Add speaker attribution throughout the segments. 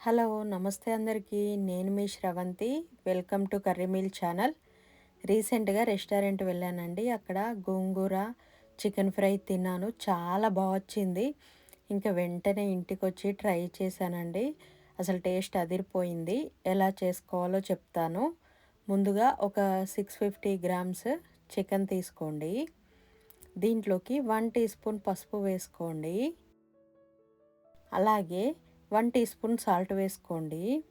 Speaker 1: Hello నమస్తే అందరికీ. నేను మీ Sravanthi. Welcome to curry meal channel. రీసెంట్గా రెస్టారెంట్ వెళ్ళానండి. అక్కడ గోంగూర చికెన్ ఫ్రై తిన్నాను. చాలా బాగా వచ్చింది. ఇంకా వెంటనే ఇంటికి వచ్చి ట్రై చేశానండి. అసలు టేస్ట్ అదిరిపోయింది. ఎలా చేసుకోవాలో చెప్తాను. ముందుగా ఒక సిక్స్ ఫిఫ్టీ గ్రామ్స్ చికెన్ తీసుకోండి. దీంట్లోకి వన్ టీ స్పూన్ పసుపు వేసుకోండి. అలాగే వన్ టీ స్పూన్ సాల్ట్ వేసుకోండి.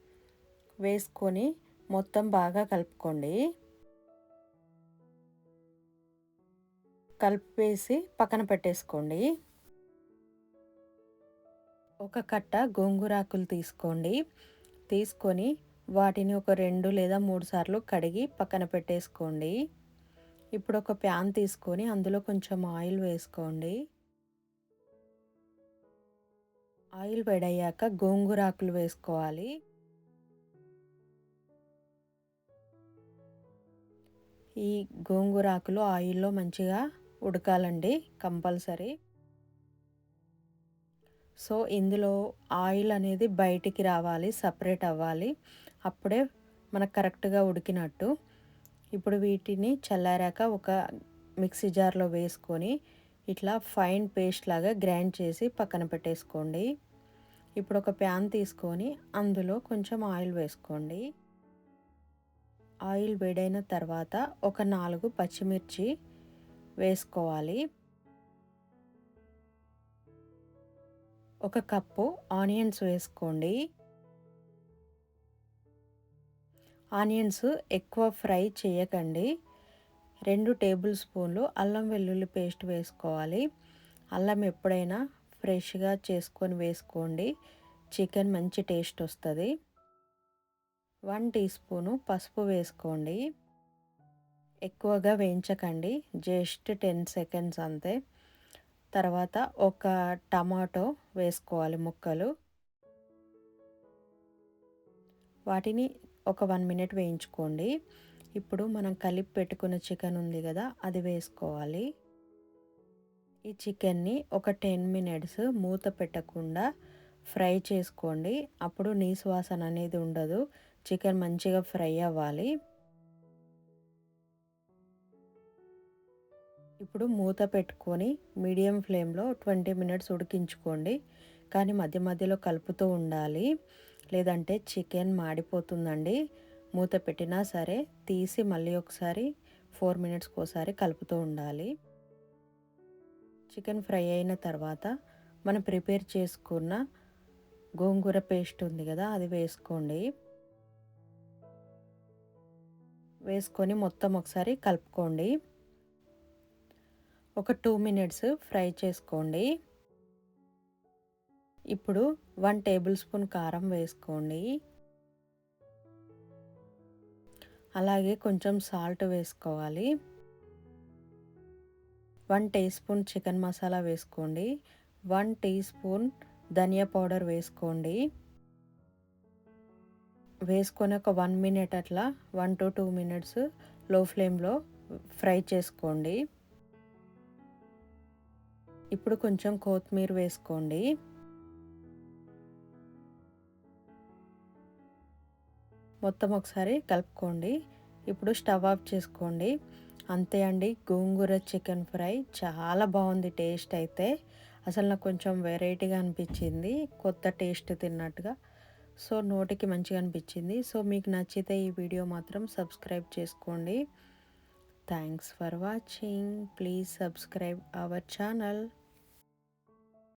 Speaker 1: వేసుకొని మొత్తం బాగా కలుపుకోండి. కలిపేసి పక్కన పెట్టేసుకోండి. ఒక కట్ట గోంగూరాకులు తీసుకోండి. తీసుకొని వాటిని ఒక రెండు లేదా మూడు సార్లు కడిగి పక్కన పెట్టేసుకోండి. ఇప్పుడు ఒక ప్యాన్ తీసుకొని అందులో కొంచెం ఆయిల్ వేసుకోండి. ఆయిల్ వేడయ్యాక గోంగూర ఆకులు వేసుకోవాలి. ఈ గోంగూర ఆకులు ఆయిల్లో మంచిగా ఉడకాలండి కంపల్సరీ. సో ఇందులో ఆయిల్ అనేది బయటికి రావాలి సపరేట్ అవ్వాలి. అప్పుడే మనకు కరెక్ట్గా ఉడికినట్టు. ఇప్పుడు వీటిని చల్లారాక ఒక మిక్సీ జార్లో వేసుకొని ఇట్లా ఫైన్ పేస్ట్ లాగా గ్రైండ్ చేసి పక్కన పెట్టేసుకోండి. ఇప్పుడు ఒక ప్యాన్ తీసుకొని అందులో కొంచెం ఆయిల్ వేసుకోండి. ఆయిల్ వేడైన తర్వాత ఒక నాలుగు పచ్చిమిర్చి వేసుకోవాలి. ఒక కప్పు ఆనియన్స్ వేసుకోండి. ఆనియన్స్ ఎక్కువ ఫ్రై చేయకండి. రెండు టేబుల్ స్పూన్లు అల్లం వెల్లుల్లి పేస్ట్ వేసుకోవాలి. అల్లం ఎప్పుడైనా ఫ్రెష్గా చేసుకొని వేసుకోండి. చికెన్ మంచి టేస్ట్ వస్తుంది. వన్ టీ స్పూను పసుపు వేసుకోండి. ఎక్కువగా వేయించకండి. జస్ట్ టెన్ సెకండ్స్ అంతే. తర్వాత ఒక టమాటో వేసుకోవాలి ముక్కలు. వాటిని ఒక వన్ మినిట్ వేయించుకోండి. ఇప్పుడు మనం కలిపి పెట్టుకున్న చికెన్ ఉంది కదా అది వేసుకోవాలి. ఈ చికెన్ని ఒక టెన్ మినిట్స్ మూత పెట్టకుండా ఫ్రై చేసుకోండి. అప్పుడు నీసు వాసన అనేది ఉండదు. చికెన్ మంచిగా ఫ్రై అవ్వాలి. ఇప్పుడు మూత పెట్టుకొని మీడియం ఫ్లేమ్లో ట్వంటీ మినిట్స్ ఉడికించుకోండి. కానీ మధ్య మధ్యలో కలుపుతూ ఉండాలి. లేదంటే చికెన్ మాడిపోతుందండి. మూత పెట్టినా సరే తీసి మళ్ళీ ఒకసారి ఫోర్ మినిట్స్కి ఒకసారి కలుపుతూ ఉండాలి. చికెన్ ఫ్రై అయిన తర్వాత మనం ప్రిపేర్ చేసుకున్న గోంగూర పేస్ట్ ఉంది కదా అది వేసుకోండి. వేసుకొని మొత్తం ఒకసారి కలుపుకోండి. ఒక టూ మినిట్స్ ఫ్రై చేసుకోండి. ఇప్పుడు వన్ టేబుల్ స్పూన్ కారం వేసుకోండి. అలాగే కొంచెం సాల్ట్ వేసుకోవాలి. One teaspoon chicken masala వేసుకోండి. వన్ టీ స్పూన్ ధనియా పౌడర్ వేసుకోండి. వేసుకొని ఒక వన్ మినిట్ అట్లా వన్ టు టూ మినిట్స్లో ఫ్లేమ్లో ఫ్రై చేసుకోండి. ఇప్పుడు కొంచెం కొత్తిమీర వేసుకోండి. మొత్తం ఒకసారి కలుపుకోండి. ఇప్పుడు స్టవ్ ఆఫ్ చేసుకోండి. అంతే అండి. గోంగూర చికెన్ ఫ్రై చాలా బాగుంది టేస్ట్ అయితే. అసలు నాకు కొంచెం వెరైటీగా అనిపించింది. కొత్త టేస్ట్ తిన్నట్టుగా. సో నోటికి మంచిగా అనిపించింది. సో మీకు నచ్చితే ఈ వీడియో మాత్రం సబ్స్క్రైబ్ చేసుకోండి. Thanks for watching. Please subscribe our channel.